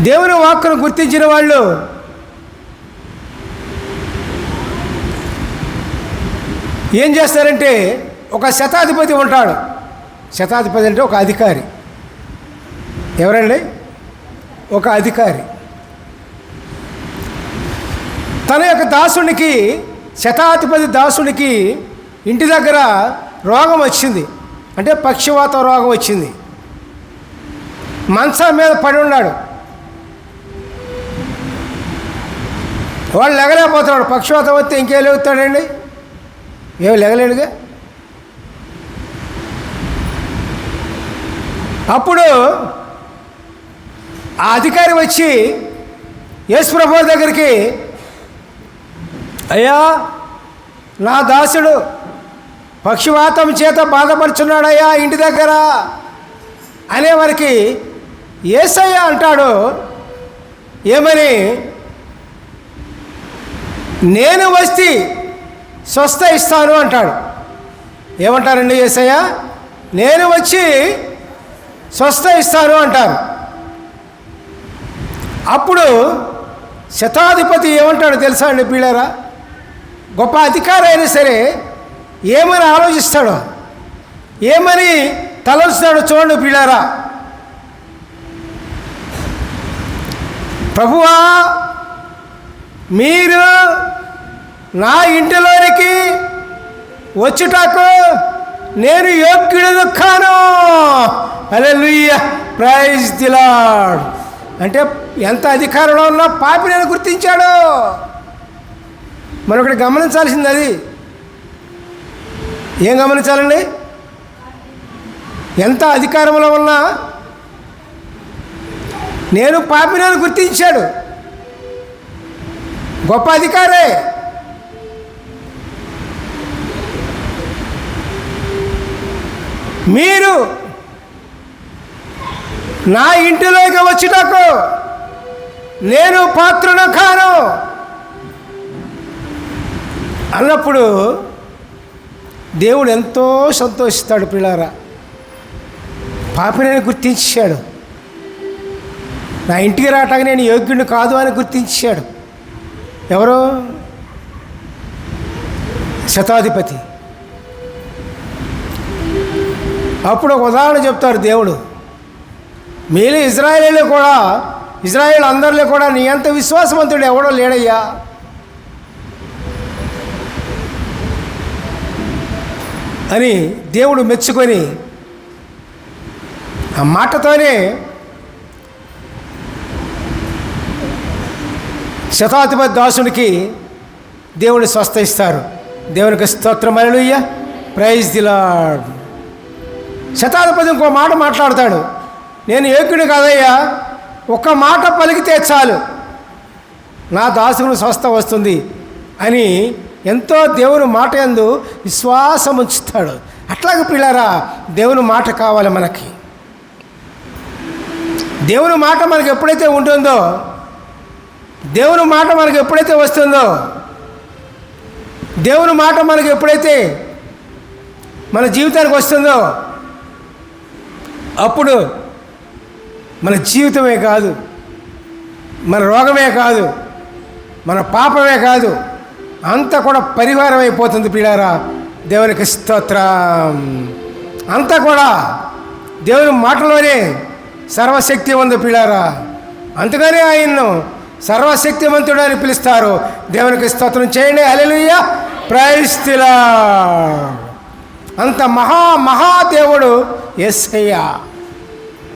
దేవుని వాక్కును గుర్తించిన వాళ్ళు. ఏం చేస్తారంటే ఒక శతాధిపతి ఉంటాడు. శతాధిపతి అంటే ఒక అధికారి. ఎవరండి? ఒక అధికారి. తన యొక్క దాసునికి శతాధిపతి దాసునికి ఇంటి దగ్గర రోగం వచ్చింది. అంటే పక్షవాత రోగం వచ్చింది. మంచం మీద పడి ఉన్నాడు. వాడు లెగలేకపోతున్నాడు పక్షవాతం వస్తే ఇంకే లేగుతాడండి? ఏం లెగలేడుగా? అప్పుడు ఆ అధికారి వచ్చి యేసుప్రభు దగ్గరికి అయ్యా నా దాసుడు పక్షివాతం చేత బాధపడుచున్నాడయ్యా ఇంటి దగ్గర అనేవారికి ఏసయ్య అంటాడు. ఏమని? నేను వస్తే స్వస్థ ఇస్తాను అంటాడు. ఏమంటారండి ఏసయ్య? నేను వచ్చి స్వస్థ ఇస్తాను అంటారు. అప్పుడు శతాధిపతి ఏమంటాడు తెలుసా అండి పీడారా గొప్ప అధికారి అయినా సరే ఏమని ఆలోచిస్తాడో ఏమని తలొస్తాడో చూడండి పీడారా ప్రభువా మీరు నా ఇంటిలోనికి వచ్చుటకు నేను యోగ్యుడు కాను. అలెలుయ్య ప్రైజ్ దిలాడ్ అంటే ఎంత అధికారంలో ఉన్నా పాపి నేను గుర్తించాడు. మనం ఇక్కడ గమనించాల్సింది అది. ఏం గమనించాలండి? ఎంత అధికారంలో ఉన్నా నేను పాపినని గుర్తించాడు. గొప్ప అధికారే. మీరు నా ఇంటిలోకి వచ్చుటకు నేను పాత్రను కాను. అన్నప్పుడు దేవుడు ఎంతో సంతోషిస్తాడు పిల్లారా. పాపినని గుర్తించాడు. నా ఇంటికి రావటానికి నేను యోగ్యుడిని కాదు అని గుర్తించాడు. ఎవరు? శతాధిపతి. అప్పుడు ఒక ఉదాహరణ చెప్తారు దేవుడు. మీరు ఇజ్రాయేలీలో కూడా ఇజ్రాయేల్ అందరిలో కూడా నీ అంత విశ్వాసవంతుడు ఎవడో లేడయ్యా? అని దేవుడు మెచ్చుకొని ఆ మాటతోనే శతాధిపతి దాసునికి దేవుడు స్వస్థ ఇస్తారు దేవునికి స్తోత్రం అలలుయ్య ప్రైజ్ దిలాడ్ శతాధిపతి ఇంకో మాట మాట్లాడతాడు. నేను ఏకుడు కాదయ్యా ఒక మాట పలికితే చాలు. నా దాసుకుని స్వస్థ వస్తుంది అని ఎంతో దేవుని మాట ఎందు విశ్వాసం ఉంచుతాడు. అట్లాగే పిల్లరా దేవుని మాట కావాలి మనకి. దేవుని మాట మనకి ఎప్పుడైతే ఉంటుందో దేవుని మాట మనకు ఎప్పుడైతే వస్తుందో దేవుని మాట మనకు ఎప్పుడైతే మన జీవితానికి వస్తుందో అప్పుడు మన జీవితమే కాదు మన రోగమే కాదు మన పాపమే కాదు అంతా కూడా పరిహారం అయిపోతుంది పిల్లారా దేవునికి స్తోత్రం. అంతా కూడా దేవుని మాటలోనే సర్వశక్తి ఉంది పిల్లారా అందుకనే ఆయన్ను సర్వశక్తివంతుడు అని పిలుస్తారు. దేవునికి స్తోత్రం చేయండి. అలెలుయ్య ప్రైస్తిలా అంత మహా మహాదేవుడు ఎస్ఐయా